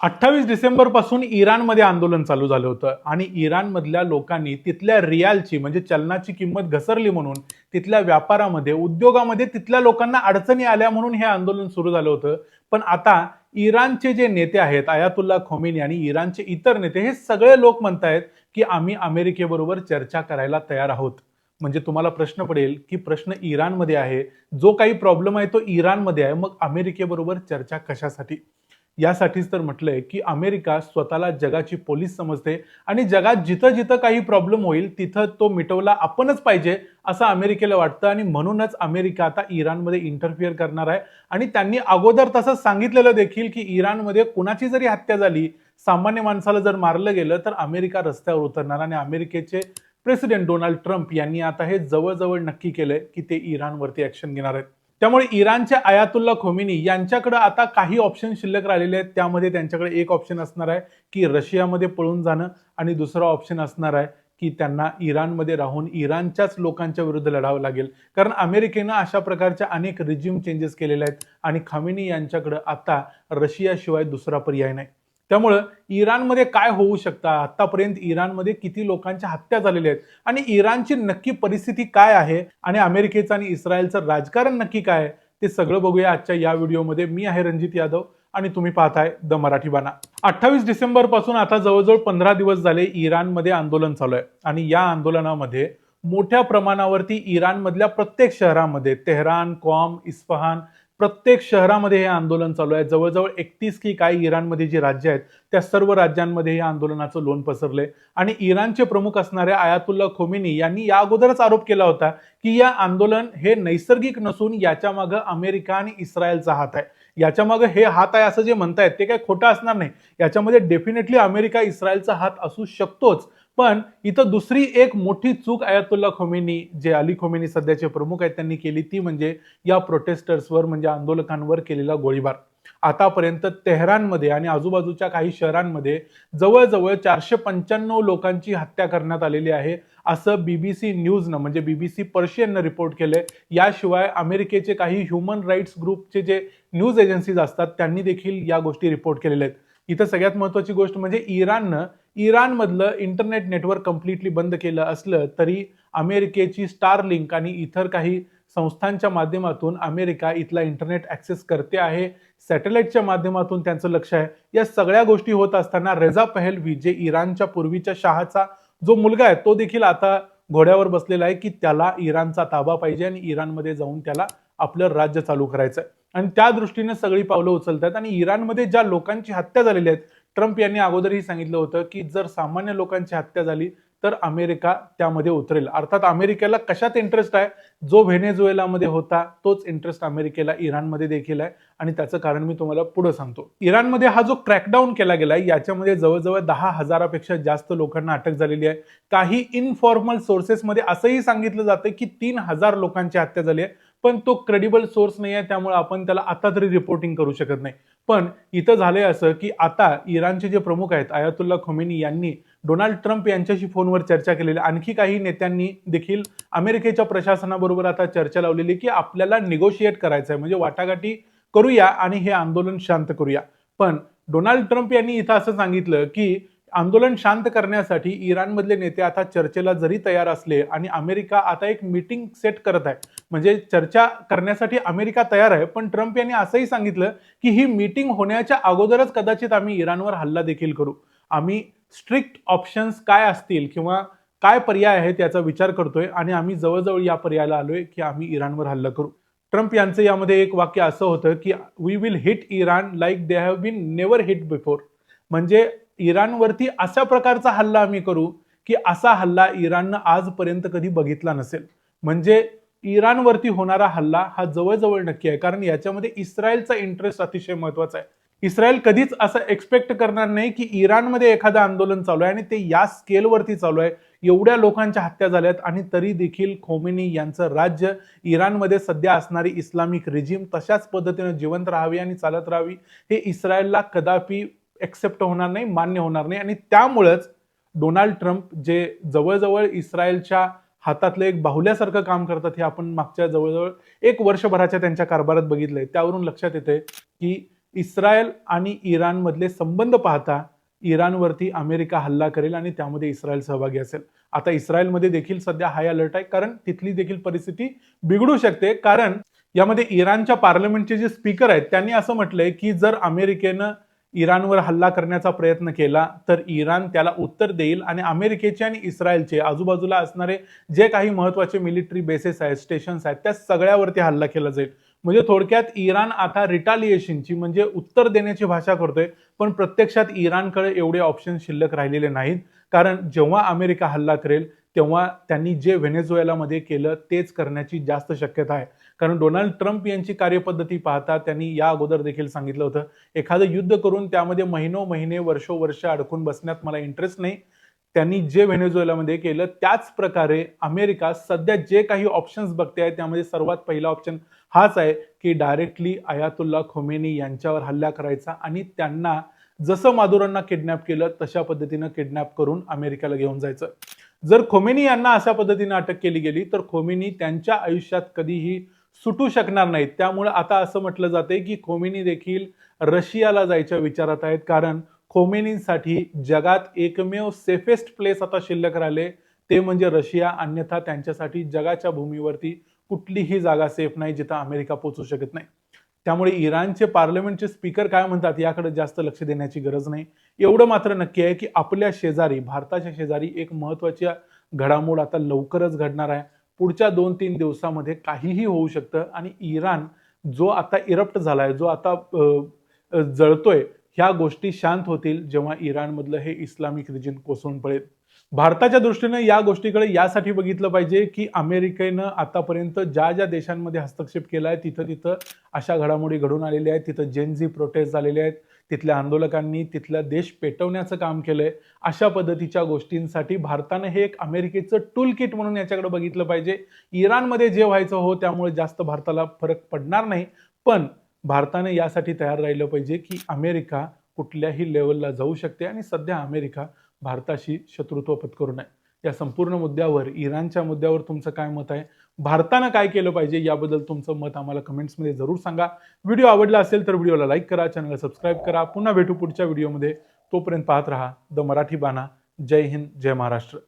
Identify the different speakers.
Speaker 1: अठ्ठावीस डिसेंबरपासून इराणमध्ये आंदोलन चालू झालं होतं. आणि इराणमधल्या लोकांनी तिथल्या रियालची म्हणजे चलनाची किंमत घसरली म्हणून तिथल्या व्यापारामध्ये उद्योगामध्ये तिथल्या लोकांना अडचणी आल्या म्हणून हे आंदोलन सुरू झालं होतं. पण आता इराणचे जे नेते आहेत आयातुल्ला खोमेनी आणि इराणचे इतर नेते हे सगळे लोक म्हणतायत की आम्ही अमेरिकेबरोबर चर्चा करायला तयार आहोत. म्हणजे तुम्हाला प्रश्न पडेल की प्रश्न इराणमध्ये आहे. जो काही प्रॉब्लेम आहे तो इराणमध्ये आहे. मग अमेरिकेबरोबर चर्चा कशासाठी? यासाठीच तर म्हटलंय की अमेरिका स्वतःला जगाची पोलीस समजते आणि जगात जिथं जिथं काही प्रॉब्लेम होईल तिथं तो मिटवला आपणच पाहिजे असं अमेरिकेला वाटतं आणि म्हणूनच अमेरिका आता इराणमध्ये इंटरफिअर करणार आहे. आणि त्यांनी अगोदर तसं सांगितलेलं देखील की इराणमध्ये कुणाची जरी हत्या झाली सामान्य माणसाला जर मारलं गेलं तर अमेरिका रस्त्यावर उतरणार आणि अमेरिकेचे प्रेसिडेंट डोनाल्ड ट्रम्प यांनी आता हे जवळजवळ नक्की केलंय की ते इराणवरती ऍक्शन घेणार आहेत. त्यामुळे इराणच्या आयातुल्ला खोमिनी यांच्याकडे आता काही ऑप्शन शिल्लक राहिलेले आहेत. त्यामध्ये त्यांच्याकडे एक ऑप्शन असणार आहे की रशियामध्ये पळून जाणं आणि दुसरा ऑप्शन असणार आहे की त्यांना इराणमध्ये राहून इराणच्याच लोकांच्या विरुद्ध लढावं लागेल. कारण अमेरिकेनं अशा प्रकारच्या अनेक रिजिम चेंजेस केलेले आहेत आणि खामिनी यांच्याकडे आता रशियाशिवाय दुसरा पर्याय नाही. त्यामुळं इराणमध्ये काय होऊ शकतं? आतापर्यंत इराणमध्ये किती लोकांच्या हत्या झालेल्या आहेत? आणि इराणची नक्की परिस्थिती काय आहे? आणि अमेरिकेचं आणि इस्रायलचं राजकारण नक्की काय आहे? ते सगळं बघूया आजच्या या व्हिडिओमध्ये. मी आहे रणजित यादव आणि तुम्ही पाहताय द मराठी बाणा. अठ्ठावीस डिसेंबरपासून आता जवळजवळ पंधरा दिवस झाले इराणमध्ये आंदोलन चालू आहे. आणि या आंदोलनामध्ये मोठ्या प्रमाणावरती इराणमधल्या प्रत्येक शहरामध्ये तेहरान कॉम इस्फहान प्रत्येक शहरामध्ये हे आंदोलन चालू आहे. जवळजवळ एकतीस की काही इराणमध्ये जी राज्य आहेत त्या सर्व राज्यांमध्ये या आंदोलनाचं लोन पसरलंय. आणि इराणचे प्रमुख असणाऱ्या आयातुल्ला खोमिनी यांनी या अगोदरच आरोप केला होता की या आंदोलन हे नैसर्गिक नसून याच्या मागं अमेरिका आणि इस्रायलचा हात आहे. याच्या मागं हे हात आहे असं जे म्हणतायत ते काय खोटं असणार नाही. याच्यामध्ये डेफिनेटली अमेरिका इस्रायलचा हात असू शकतोच. पण इथं दुसरी एक मोठी चूक आयातुल्ला खोमेनी जे अली खोमेनी सध्याचे प्रमुख आहेत त्यांनी केली ती म्हणजे या प्रोटेस्टर्सवर म्हणजे आंदोलकांवर केलेला गोळीबार. आतापर्यंत तेहरानमध्ये आणि आजूबाजूच्या काही शहरांमध्ये जवळजवळ चारशे पंच्याण्णव लोकांची हत्या करण्यात आलेली आहे असं बीबीसी न्यूजनं म्हणजे बीबीसी पर्शियननं रिपोर्ट केलंय. याशिवाय अमेरिकेचे काही ह्युमन राईट्स ग्रुपचे जे न्यूज एजन्सीज असतात त्यांनी देखील या गोष्टी रिपोर्ट केलेल्या आहेत. इथं सगळ्यात महत्वाची गोष्ट म्हणजे इराणनं इराणमधलं इंटरनेट नेटवर्क कम्प्लिटली बंद केलं असलं तरी अमेरिकेची स्टार लिंक आणि इतर काही संस्थांच्या माध्यमातून अमेरिका इथला इंटरनेट ऍक्सेस करते आहे. सॅटेलाइटच्या माध्यमातून त्यांचं लक्ष आहे. या सगळ्या गोष्टी होत असताना रेझा पहलवी जे इराणच्या पूर्वीच्या शहाचा जो मुलगा आहे तो देखील आता घोड्यावर बसलेला आहे की त्याला इराणचा ताबा पाहिजे आणि इराणमध्ये जाऊन त्याला आपलं राज्य चालू करायचं आहे आणि त्या दृष्टीने सगळी पावलं उचलतात. आणि इराणमध्ये ज्या लोकांची हत्या झालेली आहेत ट्रम्प यांनी अगोदरही सांगितलं होतं की जर सामान्य लोकांची हत्या झाली तर अमेरिका त्यामध्ये उतरेल. अर्थात अमेरिकेला कशात इंटरेस्ट आहे? जो व्हेनेझुएलामध्ये होता तोच इंटरेस्ट अमेरिकेला इराणमध्ये देखील आहे. आणि त्याचं कारण मी तुम्हाला पुढे सांगतो. इराणमध्ये हा जो क्रॅकडाऊन केला गेलाय याच्यामध्ये जवळजवळ दहा हजारापेक्षा जास्त लोकांना अटक झालेली आहे. काही इनफॉर्मल सोर्सेसमध्ये असंही सांगितलं जातं की तीन हजार लोकांची हत्या झाली आहे. पण तो क्रेडिबल सोर्स नाही आहे त्यामुळे आपण त्याला आता तरी रिपोर्टिंग करू शकत नाही. पण इथं झालंय असं की आता इराणचे जे प्रमुख आहेत आयातुल्ला खोमेनी यांनी डोनाल्ड ट्रम्प यांच्याशी फोनवर चर्चा केलेली. आणखी काही नेत्यांनी देखील अमेरिकेच्या प्रशासनाबरोबर आता चर्चा लावलेली की आपल्याला निगोशिएट करायचं आहे म्हणजे वाटाघाटी करूया आणि हे आंदोलन शांत करूया. पण डोनाल्ड ट्रम्प यांनी इथं असं सांगितलं की आंदोलन शांत करण्यासाठी इराणमधले नेते आता चर्चेला जरी तयार असले आणि अमेरिका आता एक मीटिंग सेट करत आहे. म्हणजे चर्चा करण्यासाठी अमेरिका तयार आहे पण ट्रम्प यांनी असंही सांगितलं की ही मीटिंग होण्याच्या अगोदरच कदाचित आम्ही इराणवर हल्ला देखील करू. आम्ही स्ट्रिक्ट ऑप्शन्स काय असतील किंवा काय पर्याय आहेत याचा विचार करतोय आणि आम्ही जवळजवळ या पर्यायाला आलोय की आम्ही इराणवर हल्ला करू. ट्रम्प यांचं यामध्ये एक वाक्य असं होतं की we will hit Iran like they have been never hit before म्हणजे इराणवरती अशा प्रकारचा हल्ला आम्ही करू की असा हल्ला इराणनं आजपर्यंत कधी बघितला नसेल. म्हणजे इराणवरती होणारा हल्ला हा जवळजवळ नक्की आहे कारण याच्यामध्ये इस्रायलचा इंटरेस्ट अतिशय महत्त्वाचा आहे. इस्रायल कधीच असं एक्सपेक्ट करणार नाही की इराणमध्ये एखादं आंदोलन चालू आहे आणि ते या स्केलवरती चालू आहे. एवढ्या लोकांच्या हत्या झाल्यात आणि तरी देखील खोमेनी यांचं राज्य इराणमध्ये सध्या असणारी इस्लामिक रिजिम तशाच पद्धतीनं जिवंत राहावी आणि चालत राहावी हे इस्रायलला कदापि एक्सेप्ट होणार नाही मान्य होणार नाही. आणि त्यामुळंच डोनाल्ड ट्रम्प जे जवळजवळ इस्रायलच्या हातातलं एक बाहुल्यासारखं काम करतात हे आपण मागच्या जवळजवळ एक वर्षभराच्या त्यांच्या कारभारात बघितलंय. त्यावरून लक्षात येते की इस्रायल आणि इराणमधले संबंध पाहता इराणवरती अमेरिका हल्ला करेल आणि त्यामध्ये इस्रायल सहभागी असेल. आता इस्रायलमध्ये देखील सध्या हाय अलर्ट आहे कारण तिथली देखील परिस्थिती बिघडू शकते. कारण यामध्ये इराणच्या पार्लमेंटचे जे स्पीकर आहेत त्यांनी असं म्हटलंय की जर अमेरिकेनं इराणवर हल्ला करण्याचा प्रयत्न केला तर इराण त्याला उत्तर देईल आणि अमेरिकेचे आणि इस्रायलचे आजूबाजूला असणारे जे काही महत्त्वाचे मिलिटरी बेसेस आहेत स्टेशन्स आहेत त्या सगळ्यावरती हल्ला केला जाईल. म्हणजे थोडक्यात इराण आता रिटालिएशनची म्हणजे उत्तर देण्याची भाषा करतोय पण प्रत्यक्षात इराणकडे एवढे ऑप्शन शिल्लक राहिलेले नाहीत. कारण जेव्हा अमेरिका हल्ला करेल तेव्हा त्यांनी जे व्हेनेझुएलामध्ये केलं तेच करण्याची जास्त शक्यता आहे. कारण डोनाल्ड ट्रम्प यांची कार्यपद्धती पाहता त्यांनी या अगोदर देखील सांगितलं होतं एखादं युद्ध करून त्यामध्ये महिनो महिने वर्षोवर्ष अडकून बसण्यात मला इंटरेस्ट नाही. त्यांनी जे व्हेनेझुएलामध्ये केलं त्याच प्रकारे अमेरिका सध्या जे काही ऑप्शन्स बघते आहे त्यामध्ये सर्वात पहिला ऑप्शन हाच आहे की डायरेक्टली अयातुल्ला खोमेनी यांच्यावर हल्ला करायचा आणि त्यांना जसं माधुरांना किडनॅप केलं तशा पद्धतीनं किडनॅप करून अमेरिकेला घेऊन जायचं. जर खोमेनी यांना अशा पद्धतीने अटक केली गेली तर खोमेनी त्यांच्या आयुष्यात कधीही सुटू शकणार नाहीत. त्यामुळे आता असं म्हटलं जाते की खोमेनी देखील रशियाला जायच्या विचारात आहेत. कारण खोमेनींसाठी जगात एकमेव सेफेस्ट प्लेस आता शिल्लक राहिले. ते म्हणजे रशिया. अन्यथा त्यांच्यासाठी जगाच्या भूमीवरती कुठलीही जागा सेफ नाही जिथं अमेरिका पोचू शकत नाही. त्यामुळे इराणचे पार्लमेंटचे स्पीकर काय म्हणतात याकडे जास्त लक्ष देण्याची गरज नाही. एवढं मात्र नक्की आहे की आपल्या शेजारी भारताच्या शेजारी एक महत्वाची घडामोड आता लवकरच घडणार आहे. पुढच्या दोन तीन दिवसामध्ये काहीही होऊ शकतं आणि इराण जो आता इरप्ट झालाय जो आता जळतोय ह्या गोष्टी शांत होतील जेव्हा इराणमधलं हे इस्लामिक रिजन कोसळून पडेल. भारताच्या दृष्टीनं या गोष्टीकडे यासाठी बघितलं पाहिजे की अमेरिकेनं आतापर्यंत ज्या ज्या देशांमध्ये हस्तक्षेप केला आहे तिथं तिथं अशा घडामोडी घडून आलेल्या आहेत. तिथं जेनझी प्रोटेस्ट झालेले आहेत. तिथल्या आंदोलकांनी तिथला देश पेटवण्याचं काम केलंय. अशा पद्धतीच्या गोष्टींसाठी भारतानं हे एक अमेरिकेचं टूल किट म्हणून याच्याकडे बघितलं पाहिजे. इराणमध्ये जे व्हायचं हो त्यामुळे जास्त भारताला फरक पडणार नाही. पण भारताने यासाठी तयार राहिलं पाहिजे की अमेरिका कुठल्याही लेवलला जाऊ शकते आणि सध्या अमेरिका भारताशी शत्रुत्व पत्करू नये. या संपूर्ण मुद्द्यावर इराणच्या मुद्द्यावर तुमचं काय मत आहे? भारतानं काय केलं पाहिजे याबद्दल तुमचं मत आम्हाला कमेंट्समध्ये जरूर सांगा. व्हिडिओ आवडला असेल तर व्हिडिओला लाईक करा चॅनलला सबस्क्राईब करा. पुन्हा भेटू पुढच्या व्हिडिओमध्ये. तोपर्यंत पाहत राहा द मराठी बाणा. जय हिंद जय महाराष्ट्र.